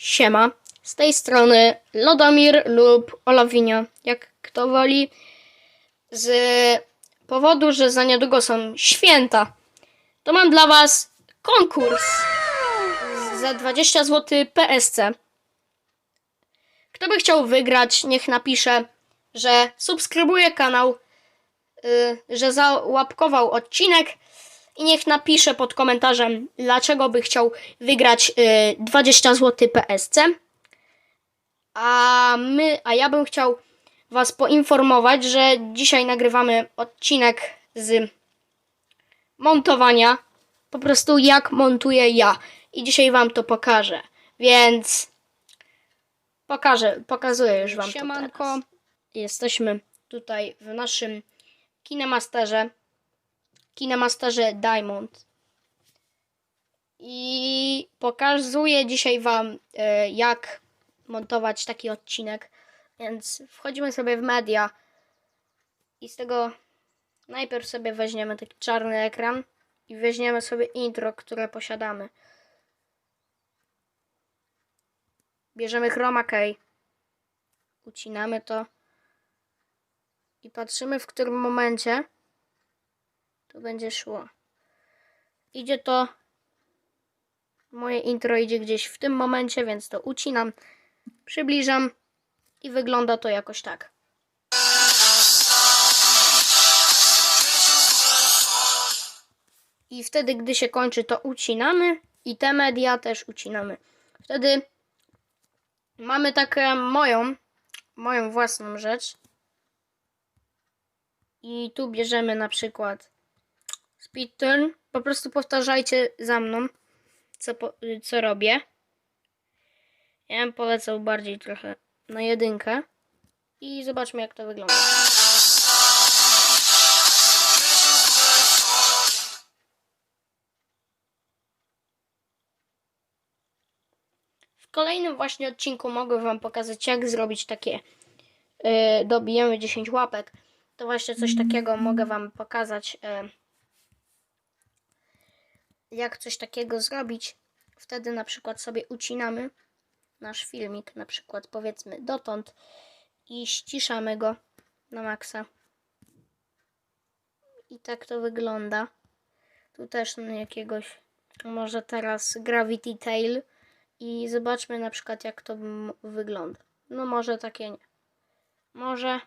Siema. Z tej strony Lodomir lub Olawinio, jak kto woli. Z powodu, że za niedługo są święta, to mam dla Was konkurs za 20 zł PSC. Kto by chciał wygrać, niech napisze, że subskrybuje kanał, y, że załapkował odcinek i niech napisze pod komentarzem, dlaczego by chciał wygrać y, 20 zł PSC. A my, a ja bym chciał Was poinformować, że dzisiaj nagrywamy odcinek z montowania. Po prostu jak montuję ja. I dzisiaj Wam to pokażę. Więc pokażę, pokazuję już Wam Siemanko. to teraz. Jesteśmy tutaj w naszym Kinemasterze. Kinemasterze Diamond. I pokazuję dzisiaj Wam, e, jak montować taki odcinek. Więc wchodzimy sobie w media i z tego najpierw sobie weźmiemy taki czarny ekran i weźmiemy sobie intro, które posiadamy. Bierzemy chroma key, ucinamy to i patrzymy w którym momencie to będzie szło. Idzie to. Moje intro idzie gdzieś w tym momencie, więc to ucinam, przybliżam i wygląda to jakoś tak. I wtedy, gdy się kończy, to ucinamy i te media też ucinamy. Wtedy mamy taką moją, moją własną rzecz. I tu bierzemy na przykład speed turn. Po prostu powtarzajcie za mną, co, po, co robię. Ja bym polecał bardziej trochę na jedynkę. I zobaczmy jak to wygląda. W kolejnym właśnie odcinku mogę Wam pokazać jak zrobić takie yy, dobijemy 10 łapek. To właśnie coś takiego mogę Wam pokazać. Yy, jak coś takiego zrobić, wtedy na przykład sobie ucinamy nasz filmik, na przykład powiedzmy dotąd i ściszamy go na maksa. I tak to wygląda. Tu też na jakiegoś, może teraz Gravity Tail i zobaczmy na przykład jak to wygląda. No może takie nie. Może.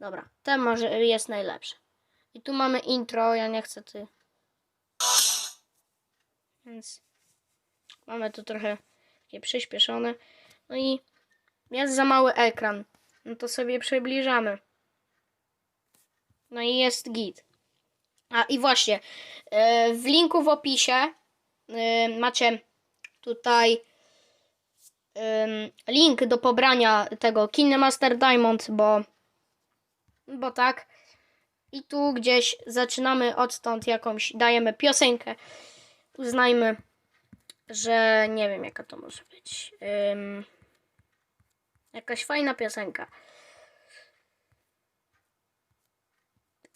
Dobra, ten może jest najlepszy. I tu mamy intro, ja nie chcę ty więc mamy tu trochę takie przyspieszone. No i jest za mały ekran. No to sobie przybliżamy. No i jest git. A i właśnie, e, w linku w opisie e, macie tutaj link do pobrania tego KineMaster Diamond, bo, bo tak. I tu gdzieś zaczynamy odtąd jakąś, dajemy piosenkę uznajmy, że nie wiem jaka to może być. Jakaś fajna piosenka.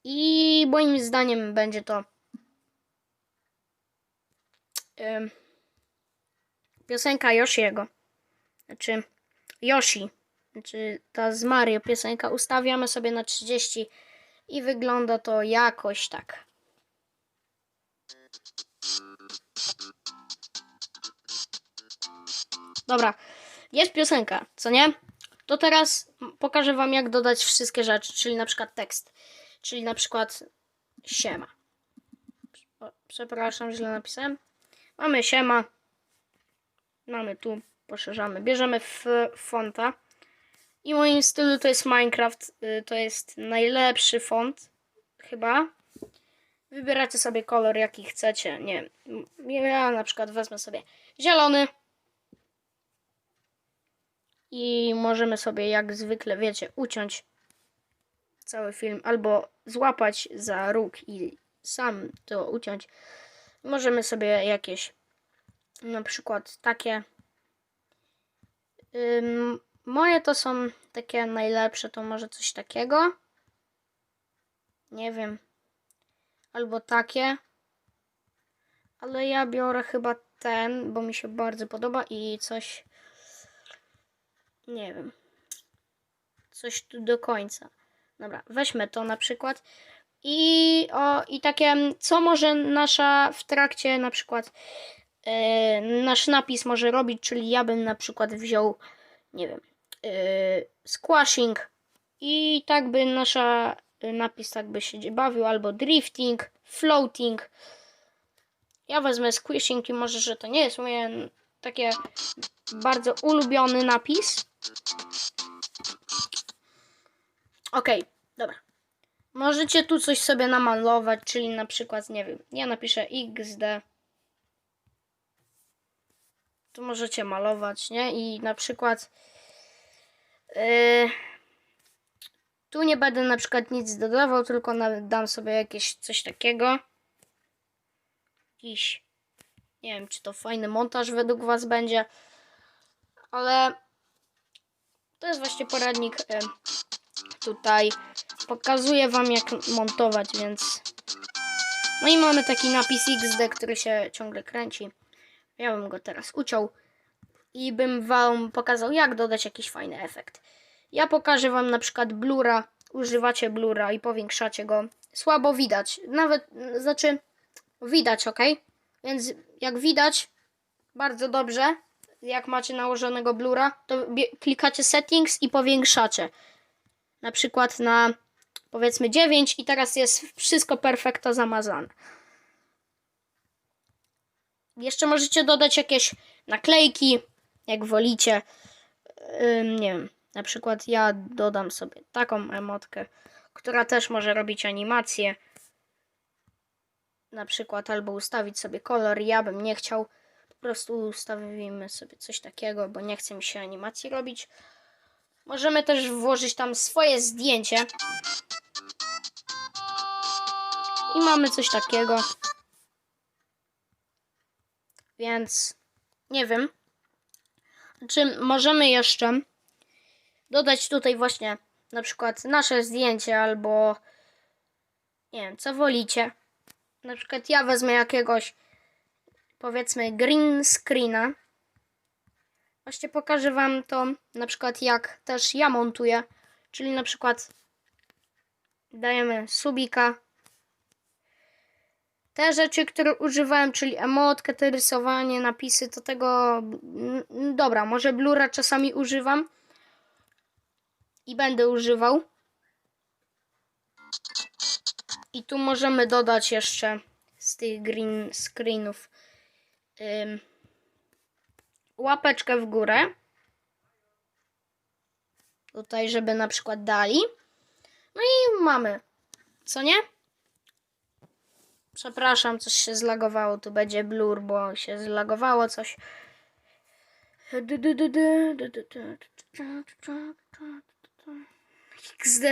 I moim zdaniem będzie to piosenka Yoshiego. Znaczy Yoshi. Znaczy ta z Mario piosenka. Ustawiamy sobie na 30 i wygląda to jakoś tak. Dobra, jest piosenka, co nie? To teraz pokażę wam jak dodać wszystkie rzeczy, czyli na przykład tekst, czyli na przykład siema. Przepraszam, źle napisałem. Mamy siema. Mamy tu, poszerzamy. Bierzemy f fonta. I w moim stylu to jest Minecraft. y, To jest najlepszy font, chyba. Wybieracie sobie kolor, jaki chcecie. Nie. Ja na przykład wezmę sobie zielony. I możemy sobie, jak zwykle, wiecie, uciąć cały film albo złapać za róg i sam to uciąć. Możemy sobie jakieś, na przykład takie. Ym, moje to są takie najlepsze, to może coś takiego. Nie wiem. Albo takie. Ale ja biorę chyba ten, bo mi się bardzo podoba i coś. Nie wiem. Coś tu do końca. Dobra, weźmy to na przykład. I, o, i takie, co może nasza w trakcie na przykład e, nasz napis może robić, czyli ja bym na przykład wziął, nie wiem, e, squashing i tak by nasza napis tak by się bawił, albo drifting, floating. Ja wezmę squishing i może, że to nie jest moje takie bardzo ulubiony napis. Okej, dobra. Możecie tu coś sobie namalować, czyli na przykład, nie wiem, ja napiszę XD. Tu możecie malować, nie? I na przykład yy, tu nie będę na przykład nic dodawał, tylko dam sobie jakieś coś takiego. Jakiś, nie wiem, czy to fajny montaż według Was będzie, ale to jest właśnie poradnik yy, tutaj pokazuję wam jak montować, więc no i mamy taki napis XD, który się ciągle kręci. Ja bym go teraz uciął i bym wam pokazał jak dodać jakiś fajny efekt. Ja pokażę wam na przykład blura, używacie blura i powiększacie go. Słabo widać, nawet znaczy widać, ok? Więc jak widać bardzo dobrze, jak macie nałożonego blura, to klikacie settings i powiększacie na przykład na powiedzmy 9 i teraz jest wszystko perfekto zamazane. Jeszcze możecie dodać jakieś naklejki, jak wolicie. Ym, nie wiem, na przykład ja dodam sobie taką emotkę, która też może robić animację. Na przykład albo ustawić sobie kolor. Ja bym nie chciał. Po prostu ustawimy sobie coś takiego, bo nie chce mi się animacji robić. Możemy też włożyć tam swoje zdjęcie. I mamy coś takiego. Więc nie wiem. Czy możemy jeszcze dodać tutaj właśnie na przykład nasze zdjęcie albo nie wiem, co wolicie. Na przykład ja wezmę jakiegoś powiedzmy green screena. Właśnie pokażę Wam to na przykład jak też ja montuję. Czyli na przykład dajemy subika. Te rzeczy, które używałem, czyli emotkę, te rysowanie, napisy, to tego... Dobra, może blura czasami używam. I będę używał. I tu możemy dodać jeszcze z tych green screenów ym, łapeczkę w górę. Tutaj, żeby na przykład dali. No i mamy. Co nie? Przepraszam, coś się zlagowało. Tu będzie blur, bo się zlagowało coś. XD.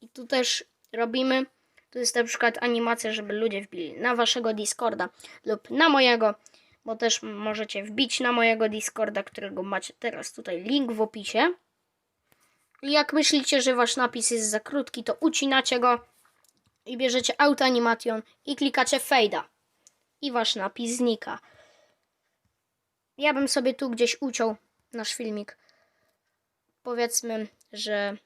I tu też robimy. Tu jest na przykład animacja, żeby ludzie wbili na waszego Discorda lub na mojego, bo też możecie wbić na mojego Discorda, którego macie teraz tutaj link w opisie. Jak myślicie, że wasz napis jest za krótki, to ucinacie go i bierzecie Auto Animation i klikacie Fade'a. I wasz napis znika. Ja bym sobie tu gdzieś uciął nasz filmik. Powiedzmy, że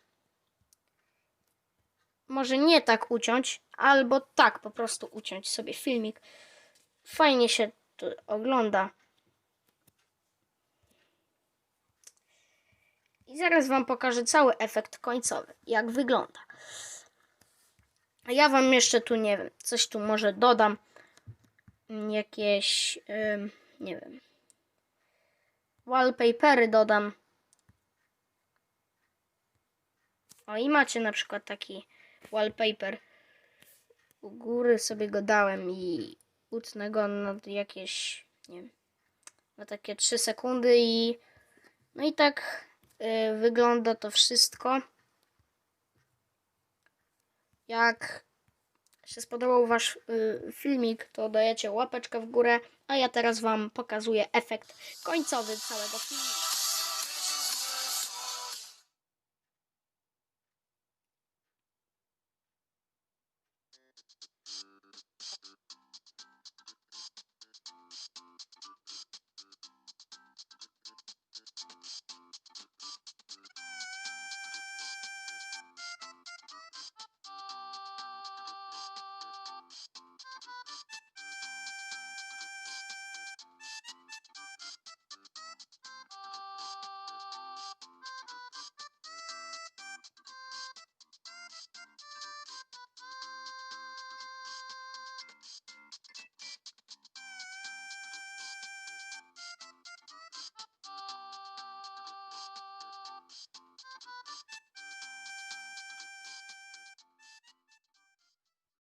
może nie tak uciąć, albo tak po prostu uciąć sobie filmik. Fajnie się to ogląda. I zaraz Wam pokażę cały efekt końcowy, jak wygląda. A ja Wam jeszcze tu nie wiem, coś tu może dodam. Jakieś, ym, nie wiem, wallpapery dodam. O i macie na przykład taki wallpaper. U góry sobie go dałem i utnę go na jakieś, nie wiem, na takie 3 sekundy i no i tak y, wygląda to wszystko. Jak się spodobał Wasz y, filmik, to dajecie łapeczkę w górę, a ja teraz Wam pokazuję efekt końcowy całego filmu.